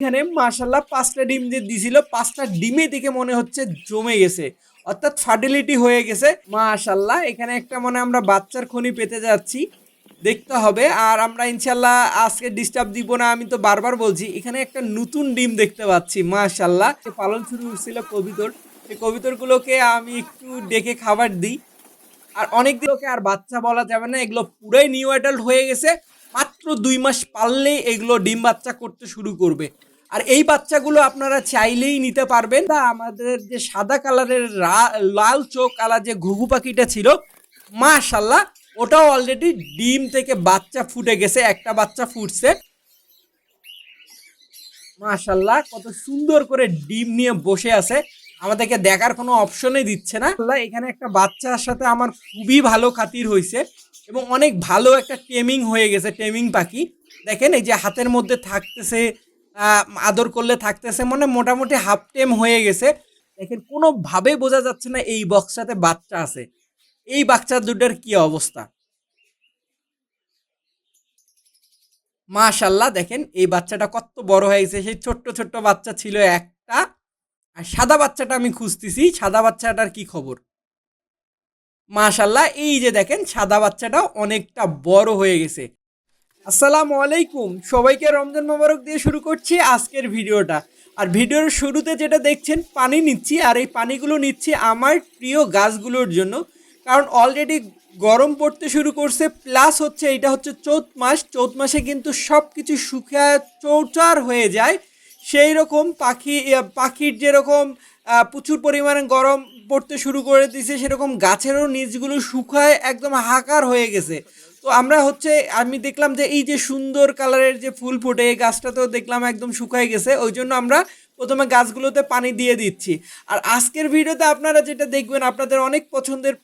এখানে মাশাল্লাহ পাঁচটা ডিম যে দিছিল, পাঁচটা ডিমে দেখে মনে হচ্ছে জমে গেছে। অর্থাৎ ফার্টিলিটি হয়ে গেছে। মাশাল্লাহ এখানে একটা মনে আমরা বাচ্চার খনি পেতে যাচ্ছি। দেখতে হবে, আর আমরা ইনশাল্লাহ আজকে ডিস্টার্ব দিব না, আমি তো বারবার বলছি, এখানে একটা নতুন ডিম দেখতে পাচ্ছি মাশাল্লাহ পালন শুরু হচ্ছিল কবিতর। এই কবিতরগুলোকে আমি একটু ডেকে খাবার দিই। আর অনেক দিনকে আর বাচ্চা বলা যাবে না, এগুলো পুরাই নিউ অ্যাডাল্ট হয়ে গেছে। মাত্র দুই মাস পারলেই এগুলো ডিম বাচ্চা করতে শুরু করবে। আর এই বাচ্চাগুলো আপনারা চাইলেই নিতে পারবেন। বা আমাদের যে সাদা কালারের লাল চোখ কালার যে ঘুঘু পাখিটা ছিল মাশাল্লাহ ওটাও অলরেডি ডিম থেকে বাচ্চা ফুটে গেছে, একটা বাচ্চা ফুটছে। মাশাল্লাহ কত সুন্দর করে ডিম নিয়ে বসে আছে। আমাদেরকে দেখার কোনো অপশনই দিচ্ছে না। আল্লাহ, এখানে একটা বাচ্চার সাথে আমার খুবই ভালো খাতির হয়েছে এবং অনেক ভালো একটা টেমিং হয়ে গেছে, টেমিং পাখি। দেখেন, এই যে হাতের মধ্যে থাকতেছে আদর করলে থাকতেছে মানে মোটামুটি হাফ টেম হয়ে গেছে। দেখেন, কোনোভাবেই বোঝা যাচ্ছে না এই বক্সটাতে বাচ্চা আছে। এই বাচ্চা দুটার কি অবস্থা? মাশাল্লাহ দেখেন, এই বাচ্চাটা কত বড় হয়ে গেছে সেই ছোট্ট ছোট্ট বাচ্চা ছিল একটা। আর সাদা বাচ্চাটা আমি খুঁজতেছি। সাদা বাচ্চাটার কি খবর? মাশাল্লাহ এই যে দেখেন, সাদা বাচ্চাটা অনেকটা বড় হয়ে গেছে। আসসালামু আলাইকুম। সবাইকে রমজান মোবারক দিয়ে শুরু করছি আজকের ভিডিওটা। আর ভিডিওর শুরুতে যেটা দেখছেন, পানি নিচ্ছি, আর এই পানিগুলো নিচ্ছি আমার প্রিয় গাছগুলোর জন্য। কারণ অলরেডি গরম পড়তে শুরু করছে প্লাস হচ্ছে এটা হচ্ছে চৌত মাস। চৌত মাসে কিন্তু সব কিছু শুকিয়ে চৌচার হয়ে যায়। সেই রকম পাখি পাখির যেরকম প্রচুর পরিমাণে গরম পড়তে শুরু করে দিয়েছে সেরকম গাছেরও নিচগুলো শুকায় একদম হাকার হয়ে গেছে। তো আমরা হচ্ছে, আমি দেখলাম যে এই যে সুন্দর কালারের যে ফুল ফুটে, এই গাছটা তো দেখলাম একদম শুকায় গেছে, ওই জন্য আমরা প্রথমে গাছগুলোতে পানি দিয়ে দিচ্ছি। আর আজকের ভিডিওতে আপনারা যেটা দেখবেন, আপনাদের অনেক পছন্দের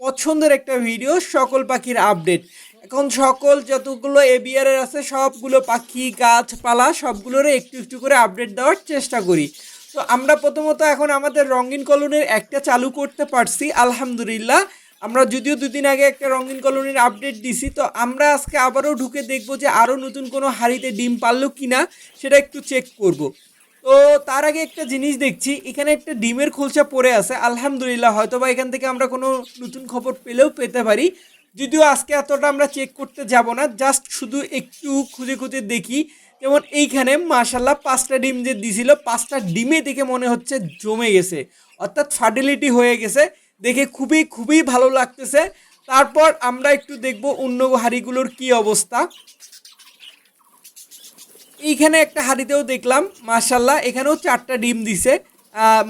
পছন্দের একটা ভিডিও, সকল পাখির আপডেট। এখন সকল যতগুলো এবিআরের আছে, সবগুলো পাখি গাছপালা সবগুলোর একটু একটু করে আপডেট দেওয়ার চেষ্টা করি। তো আমরা প্রথমত এখন আমাদের রঙিন কলোনির একটা চালু করতে পারছি, আলহামদুলিল্লাহ। আমরা যদিও দুদিন আগে একটা রঙিন কলোনির আপডেট দিছি, তো আমরা আজকে আবারও ঢুকে দেখব যে আরও নতুন কোনো হাড়িতে ডিম পারল কি না সেটা একটু চেক করব। তো তার আগে একটা জিনিস দেখছি, এখানে একটা ডিমের খোলসা পড়ে আছে, আলহামদুলিল্লাহ হয়তো বা এখান থেকে আমরা কোনো নতুন খবর পেলেও পেতে পারি। যদিও আজকে এতটা আমরা চেক করতে যাব না জাস্ট শুধু একটু খুঁজে খুঁজে দেখি। যেমন এইখানে মাশাল্লাহ পাঁচটা ডিম যে দিছিল, পাঁচটা ডিমে দেখে মনে হচ্ছে জমে গেছে, অর্থাৎ ফার্টিলিটি হয়ে গেছে। দেখে খুবই খুবই ভালো লাগতেছে। তারপর আমরা একটু দেখব অন্য হাড়িগুলোর কি অবস্থা। এইখানে একটা হাড়িতেও দেখলাম মার্শাল্লাহ এখানেও চারটা ডিম দিছে।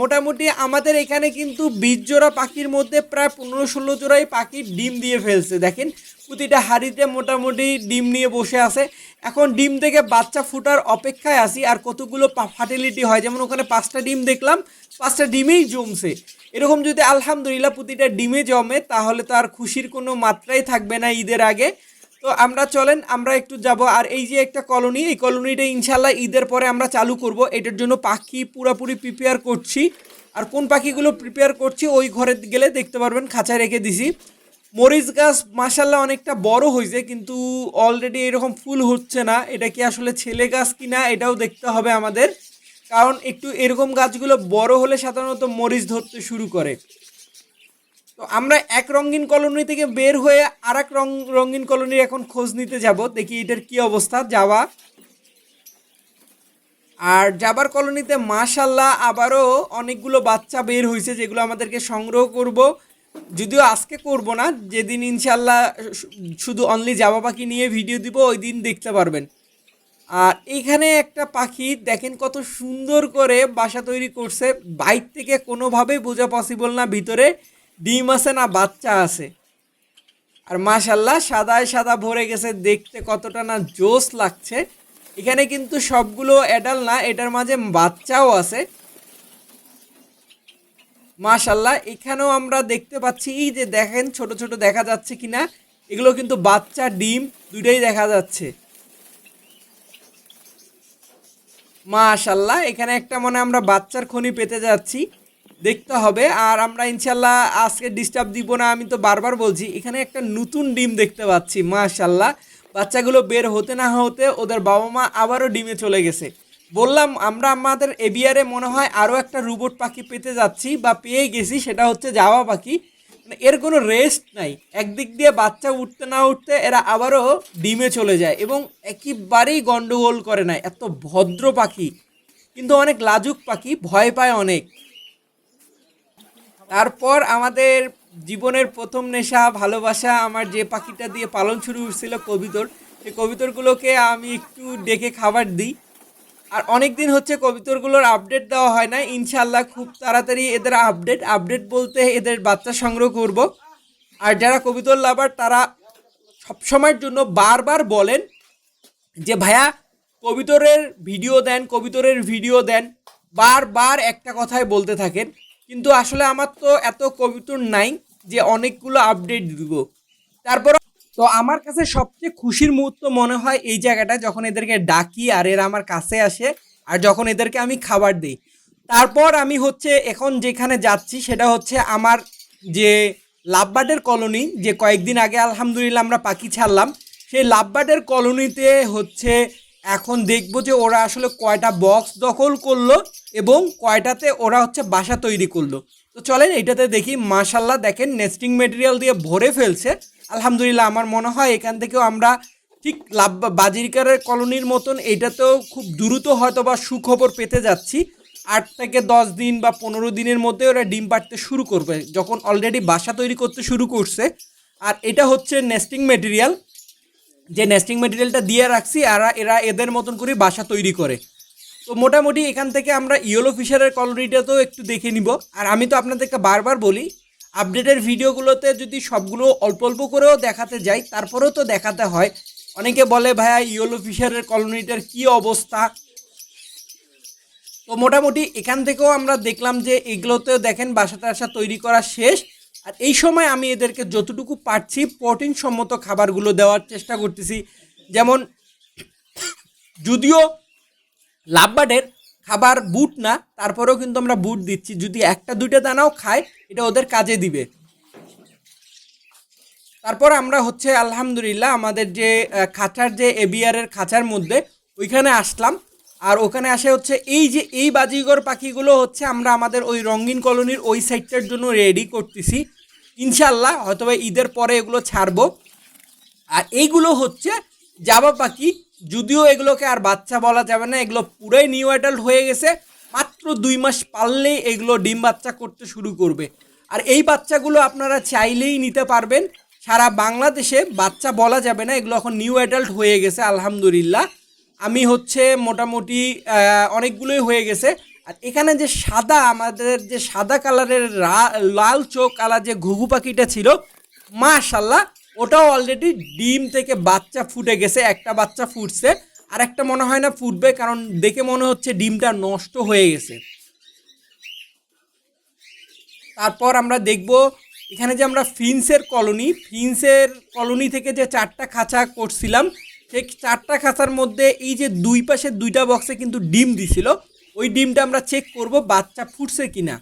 মোটামুটি আমাদের এখানে কিন্তু বিশ জোড়া পাখির মধ্যে প্রায় পনেরো ষোলো জোড়াই পাখির ডিম দিয়ে ফেলছে, দেখেন। প্রতিটা হাঁড়িতে মোটামুটি ডিম নিয়ে বসে আছে। এখন ডিম থেকে বাচ্চা ফুটার অপেক্ষায় আসি আর কতগুলো ফার্টিলিটি হয়। যেমন ওখানে পাঁচটা ডিম দেখলাম, পাঁচটা ডিমেই জমছে। এরকম যদি আলহামদুলিল্লাহ প্রতিটা ডিমে জমে, তাহলে তো আর খুশির কোনো মাত্রাই থাকবে না ঈদের আগে। তো আমরা চলেন, আমরা একটু যাব। আর এই যে একটা কলোনি, এই কলোনিটা ইনশাল্লাহ ঈদের পরে আমরা চালু করব। এটার জন্য পাখি পুরোপুরি প্রিপেয়ার করছি। আর কোন পাখিগুলো প্রিপেয়ার করছি, ওই ঘরে গেলে দেখতে পারবেন, খাঁচায় রেখে দিছি। মরিচ গাছ মাসাল্লাহ অনেকটা বড় হয়েছে, কিন্তু অলরেডি এরকম ফুল হচ্ছে না। এটা কি আসলে ছেলে গাছ কিনা, এটাও দেখতে হবে আমাদের। কারণ একটু এরকম গাছগুলো বড় হলে সাধারণত মরিচ ধরতে শুরু করে। তো আমরা এক রঙিন কলোনি থেকে বের হয়ে আর এক রং রঙিন কলোনির এখন খোঁজ নিতে যাব। দেখি এটার কি অবস্থা, যাওয়া। আর যাবার কলোনিতে মাশাল্লাহ আবারও অনেকগুলো বাচ্চা বের হয়েছে যেগুলো আমাদেরকে সংগ্রহ করব। যদিও আজকে করব না, যেদিন ইনশাল্লাহ শুধু অনলি জাবা পাখি নিয়ে ভিডিও দিব, ওই দিন দেখতে পারবেন। আর এখানে একটা পাখি, দেখেন কত সুন্দর করে বাসা তৈরি করছে। বাইর থেকে কোনোভাবেই বোঝা পসিবল না ভিতরে। ডিম আছে না, বাচ্চা আছে। আর মাশাল্লাহ সাদায় সাদা ভরে গেছে, দেখতে কতটা না জোস লাগছে। এখানে কিন্তু সবগুলো অ্যাডাল না, এটার মাঝে বাচ্চাও আছে। মাশাল্লাহ, এখানেও আমরা দেখতে পাচ্ছি যে দেখেন ছোট ছোট দেখা যাচ্ছে কিনা, এগুলো কিন্তু বাচ্চা ডিম, দুইটাই দেখা যাচ্ছে। মাশাল্লাহ, এখানে একটা মনে আমরা বাচ্চার খনি পেতে যাচ্ছি। দেখতে হবে। আর আমরা ইনশাল্লাহ আজকে ডিস্টার্ব দিব না, আমি তো বারবার বলছি, এখানে একটা নতুন ডিম দেখতে পাচ্ছি মাশাল্লাহ বাচ্চাগুলো বের হতে না হতে ওদের বাবা মা আবারও ডিমে চলে গেছে। বললাম, আমরা আমাদের এবিআরে মনে হয় আরও একটা রোবট পাখি পেতে যাচ্ছি বা পেয়ে গেছি, সেটা হচ্ছে যাওয়া পাখি। মানে এর কোনো রেস্ট নাই। একদিক দিয়ে বাচ্চা উঠতে না উঠতে এরা আবারও ডিমে চলে যায় এবং একেবারেই গন্ডগোল করে না। এত ভদ্র পাখি। কিন্তু অনেক লাজুক পাখি, ভয় পায় অনেক। তারপর আমাদের জীবনের প্রথম নেশা, ভালোবাসা, আমার যে পাখিটা দিয়ে পালন শুরু হয়েছিল কবিতর, সেই কবিতরগুলোকে আমি একটু ডেকে খাবার দিই। আর অনেক দিন হচ্ছে কবিতরগুলোর আপডেট দেওয়া হয় না ইনশাল্লাহ খুব তাড়াতাড়ি এদের আপডেট আপডেট বলতে এদের বাচ্চা সংগ্রহ করব। আর যারা কবিতর লাভার, তারা সবসময়ের জন্য বারবার বলেন যে, ভাইয়া, কবিতরের ভিডিও দেন, কবিতরের ভিডিও দেন। বারবার একটা কথাই বলতে থাকেন। কিন্তু আসলে আমার তো এত কবিতর নাই যে অনেকগুলো আপডেট দিব। তারপর তো আমার কাছে সবচেয়ে খুশির মুহূর্ত মনে হয় এই জায়গাটা যখন এদেরকে ডাকি আর এরা আমার কাছে আসে আর যখন এদেরকে আমি খাবার দিই। তারপর আমি হচ্ছে এখন যেখানে যাচ্ছি সেটা হচ্ছে আমার যে লাভবার্ডের কলোনি যে কয়েকদিন আগে আলহামদুলিল্লাহ আমরা পাখি ছাড়লাম, সেই লাভবার্ডের কলোনিতে হচ্ছে এখন দেখব যে ওরা আসলে কয়টা বক্স দখল করল এবং কয়টাতে ওরা হচ্ছে বাসা তৈরি করল। তো চলেন এইটাতে দেখি মাশাল্লাহ দেখেন নেস্টিং মেটেরিয়াল দিয়ে ভরে ফেলছে। আলহামদুলিল্লাহ আমার মনে হয় এখান থেকেও আমরা ঠিক লাভ, বাজিরকারের কলোনির মতন এইটাতেও খুব দ্রুত হয়তো বা সুখবর পেতে যাচ্ছি। আট থেকে দশ দিন বা পনেরো দিনের মধ্যে ওরা ডিম পাড়তে শুরু করবে, যখন অলরেডি বাসা তৈরি করতে শুরু করছে। আর এটা হচ্ছে নেস্টিং মেটেরিয়াল যে নেস্টিং মেটেরিয়ালটা দিয়ে রাখছি, আর এরা এদের মতন করে বাসা তৈরি করে। তো মোটামুটি এখান থেকে আমরা ইয়েলো ফিশারের কলোনিটাতেও একটু দেখে নিব। আর আমি তো আপনাদেরকে বারবার বলি আপডেটের ভিডিওগুলোতে যদি সবগুলো অল্প অল্প করেও দেখাতে যাই, তারপরেও তো দেখাতে হয়। অনেকে বলে, ভাইয়া, ইয়েলো ফিশারের কলোনিটার কি অবস্থা? তো মোটামুটি এখান থেকেও আমরা দেখলাম যে এগুলোতেও দেখেন বাসা টাসা তৈরি করা শেষ। আর এই সময় আমি এদেরকে যতটুকু পারছি প্রোটিন সম্মত খাবারগুলো দেওয়ার চেষ্টা করতেছি। যেমন, যদিও লাভবার্ডের খাবার বুট না, তারপরেও কিন্তু আমরা বুট দিচ্ছি। যদি একটা, দুইটা দানাও খায়, এটা ওদের কাজে দিবে। তারপর আমরা হচ্ছে, আলহামদুলিল্লাহ, আমাদের যে খাঁচার যে এবিআরের খাঁচার মধ্যে, ওইখানে আসলাম। আর ওখানে আসে হচ্ছে, এই যে, এই বাজিগর পাখিগুলো হচ্ছে, আমরা আমাদের ওই রঙিন কলোনির ওই সাইডটার জন্য রেডি করতেছি। ইনশাল্লাহ হয়তো ঈদের পরে এগুলো ছাড়বো। আর এইগুলো হচ্ছে, জাবা পাখি যদিও এগুলোকে আর বাচ্চা বলা যাবে না, এগুলো পুরাই নিউ অ্যাডাল্ট হয়ে গেছে, মাত্র দুই মাস পারলেই এগুলো ডিম বাচ্চা করতে শুরু করবে। আর এই বাচ্চাগুলো আপনারা চাইলেই নিতে পারবেন। সারা বাংলাদেশে বাচ্চা বলা যাবে না, এগুলো এখন নিউ অ্যাডাল্ট হয়ে গেছে, আলহামদুলিল্লাহ। আমি হচ্ছে মোটামুটি অনেকগুলোই হয়ে গেছে। আর এখানে যে সাদা, আমাদের যে সাদা কালারের লাল চোখ, কালার যে ঘুঘু পাখিটা ছিল, মাশাল্লাহ ওটাও অলরেডি ডিম থেকে বাচ্চা ফুটে গেছে, একটা বাচ্চা ফুটছে, আর একটা মনে হয় না ফুটবে, কারণ দেখে মনে হচ্ছে ডিমটা নষ্ট হয়ে গেছে। তারপর আমরা দেখব, এখানে যে আমরা ফিন্সের কলোনি ফিন্সের কলোনি থেকে যে চারটা খাঁচা করছিলাম, সেই চারটা খাঁচার মধ্যে এই যে দুই পাশে দুইটা বক্সে কিন্তু ডিম দিছিল, ওই ডিমটা আমরা চেক করব বাচ্চা ফুটছে কিনা।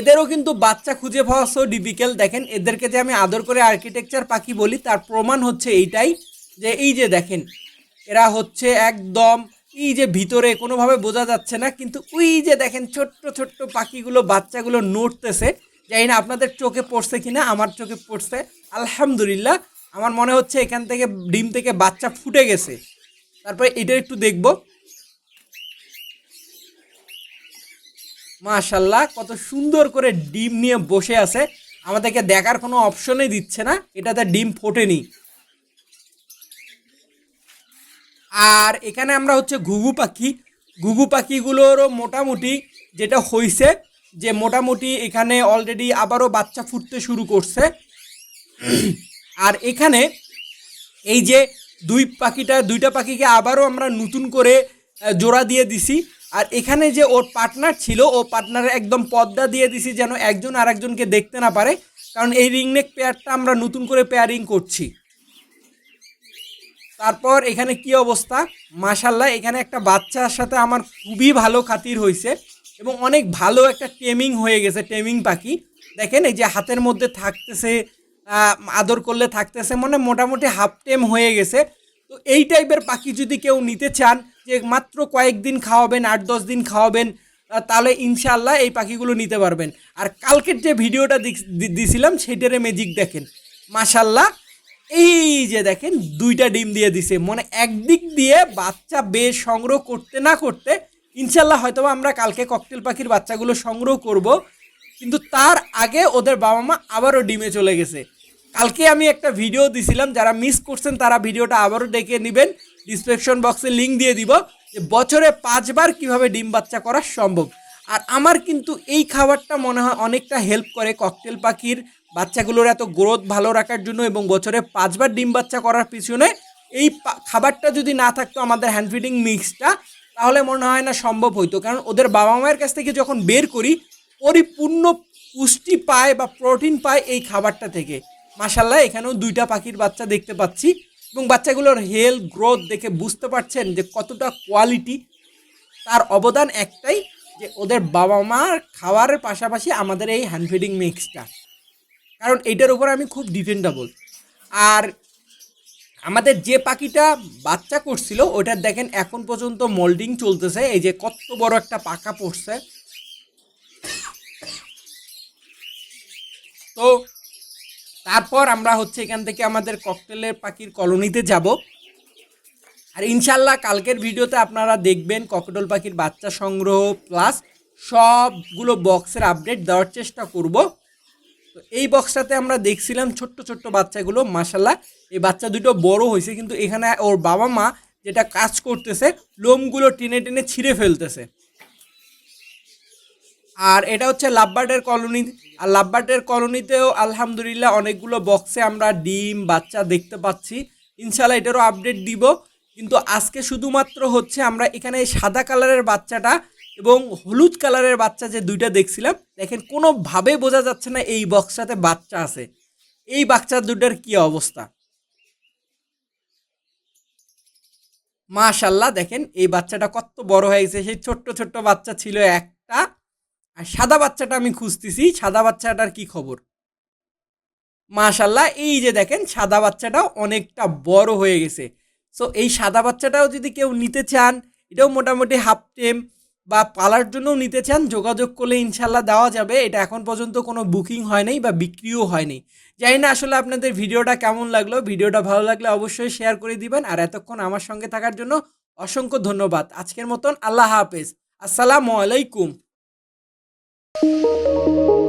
এদেরও কিন্তু বাচ্চা খুঁজে পাওয়া সো ডিফিকাল্ট দেখেন, এদেরকে যে আমি আদর করে আর্কিটেকচার পাখি বলি, তার প্রমাণ হচ্ছে এইটাই যে এই যে দেখেন, এরা হচ্ছে একদম এই যে ভিতরে কোনোভাবে বোঝা যাচ্ছে না, কিন্তু ওই যে দেখেন ছোট্ট ছোট্ট পাখিগুলো, বাচ্চাগুলো নড়তেছে। জানি না আপনাদের চোখে পড়ছে কিনা, আমার চোখে পড়ছে। আলহামদুলিল্লাহ, আমার মনে হচ্ছে এখান থেকে, ডিম থেকে বাচ্চা ফুটে গেছে। তারপরে এটা একটু দেখব। মাশাল্লাহ কত সুন্দর করে ডিম নিয়ে বসে আছে। আমাদেরকে দেখার কোনো অপশনই দিচ্ছে না, এটাতে ডিম ফোটেনি। আর এখানে আমরা হচ্ছে ঘুঘু পাখি। ঘুঘু পাখিগুলোরও মোটামুটি যেটা হইছে, যে মোটামুটি এখানে অলরেডি আবারও বাচ্চা ফুটতে শুরু করছে। আর এখানে এই যে দুই পাখিটা, দুইটা পাখিকে আবারও আমরা নতুন করে জোড়া দিয়ে দিছি। আর এখানে যে ওর পার্টনার ছিল, ও পার্টনারে একদম পর্দা দিয়ে দিছি যেন একজন আর একজনকে দেখতে না পারে। কারণ এই রিংনেক পেয়ারটা আমরা নতুন করে পেয়ারিং করছি। তারপর এখানে কি অবস্থা? মাশাল্লাহ এখানে একটা বাচ্চার সাথে আমার খুবই ভালো খাতির হয়েছে এবং অনেক ভালো একটা টেমিং হয়ে গেছে টেমিং পাখি। দেখেন, এই যে হাতের মধ্যে থাকতেছে আদর করলে থাকতেছে মানে মোটামুটি হাফ টেম হয়ে গেছে। তো এই টাইপের পাখি যদি কেউ নিতে চান যে মাত্র কয়েকদিন খাওয়াবেন, আট দশ দিন খাওয়াবেন তাহলে ইনশাল্লাহ এই পাখিগুলো নিতে পারবেন। আর কালকের যে ভিডিওটা দিছিলাম, সেটারে ম্যাজিক দেখেন। মাশাল্লাহ এই যে দেখেন, দুইটা ডিম দিয়ে দিছে। মানে একদিক দিয়ে বাচ্চা বেশ সংগ্রহ করতে না করতে ইনশাল্লাহ হয়তো আমরা কালকে ককটেল পাখির বাচ্চাগুলো সংগ্রহ করব, কিন্তু তার আগে ওদের বাবা মা আবারও ডিমে চলে গেছে। কালকে আমি একটা ভিডিও দিছিলাম, যারা মিস করছেন তারা ভিডিওটা আবারও ডেকে নেবেন। ডিসক্রিপশন বক্সে লিঙ্ক দিয়ে দিব যে বছরে পাঁচবার কীভাবে ডিম বাচ্চা করা সম্ভব। আর আমার কিন্তু এই খাবারটা মনে হয় অনেকটা হেল্প করে ককটেল পাখির বাচ্চাগুলোর এত গ্রোথ ভালো রাখার জন্য এবং বছরে পাঁচবার ডিম বাচ্চা করার পিছনে এই খাবারটা যদি না থাকতো আমাদের হ্যান্ড ফিডিং মিক্সটা তাহলে মনে হয় না সম্ভব হইতো। কারণ ওদের বাবা মায়ের কাছ থেকে যখন বের করি, পরিপূর্ণ পুষ্টি পায় বা প্রোটিন পায় এই খাবারটা থেকে। মাসাল্লাহ এখানেও দুইটা পাখির বাচ্চা দেখতে পাচ্ছি। এবং বাচ্চাগুলোর হেলথ গ্রোথ দেখে বুঝতে পারছেন যে কতটা কোয়ালিটি তার অবদান একটাই যে ওদের বাবা মার খাওয়ারের পাশাপাশি আমাদের এই হ্যান্ড ফিডিং মিক্সটা কারণ এইটার উপর আমি খুব ডিপেন্ডেবল আর আমাদের যে পাখিটা বাচ্চা করছিল, ওটার দেখেন এখন পর্যন্ত মোল্ডিং চলতেছে, এই যে কত বড় একটা পাকা পড়ছে। তো তারপর আমরা হচ্ছে এখান থেকে আমাদের ককটেলের পাখির কলোনিতে যাব। আর ইনশাল্লাহ কালকের ভিডিওতে আপনারা দেখবেন ককটেল পাখির বাচ্চা সংগ্রহ প্লাস সবগুলো বক্সের আপডেট দেওয়ার চেষ্টা করব। তো এই বক্সটাতে আমরা দেখছিলাম ছোট্ট ছোট্ট বাচ্চাগুলো মাসাল্লাহ এই বাচ্চা দুটো বড় হয়েছে, কিন্তু এখানে ওর বাবা মা যেটা কাজ করতেছে, লোমগুলো টেনে টেনে ছিঁড়ে ফেলতেছে। আর এটা হচ্ছে লাভবার্ডের কলোনি। আর লাভবার্ডের কলোনিতেও আলহামদুলিল্লাহ অনেকগুলো বক্সে আমরা ডিম, বাচ্চা দেখতে পাচ্ছি। ইনশাল্লাহ এটারও আপডেট দিব। কিন্তু আজকে শুধুমাত্র হচ্ছে আমরা এখানে সাদা কালারের বাচ্চাটা এবং হলুদ কালারের বাচ্চা যে দুইটা দেখছিলাম, দেখেন কোনোভাবে বোঝা যাচ্ছে না এই বক্সটাতে বাচ্চা আছে। এই বাচ্চা দুটার কি অবস্থা? মাশাল্লাহ দেখেন এই বাচ্চাটা কত বড় হয়ে গেছে। সেই ছোট্ট ছোট্ট বাচ্চা ছিল একটা আর সাদা বাচ্চাটা আমি খুঁজতেছি, সাদা বাচ্চাটার কি খবর? মাশাল্লাহ এই যে দেখেন, সাদা বাচ্চাটাও অনেকটা বড় হয়ে গেছে। সো এই সাদা বাচ্চাটাও যদি কেউ নিতে চান, এটাও মোটামুটি হাফ টেম বা পালার জন্যও নিতে চান, যোগাযোগ করলে ইনশাল্লাহ দেওয়া যাবে। এটা এখন পর্যন্ত কোনো বুকিং হয় নাই বা বিক্রিও হয়নি জানি না আসলে আপনাদের ভিডিওটা কেমন লাগল। ভিডিওটা ভালো লাগলে অবশ্যই শেয়ার করে দিবেন। আর এতক্ষণ আমার সঙ্গে থাকার জন্য অসংখ্য ধন্যবাদ। আজকের মতন আল্লাহ হাফেজ। আসসালামু আলাইকুম। Música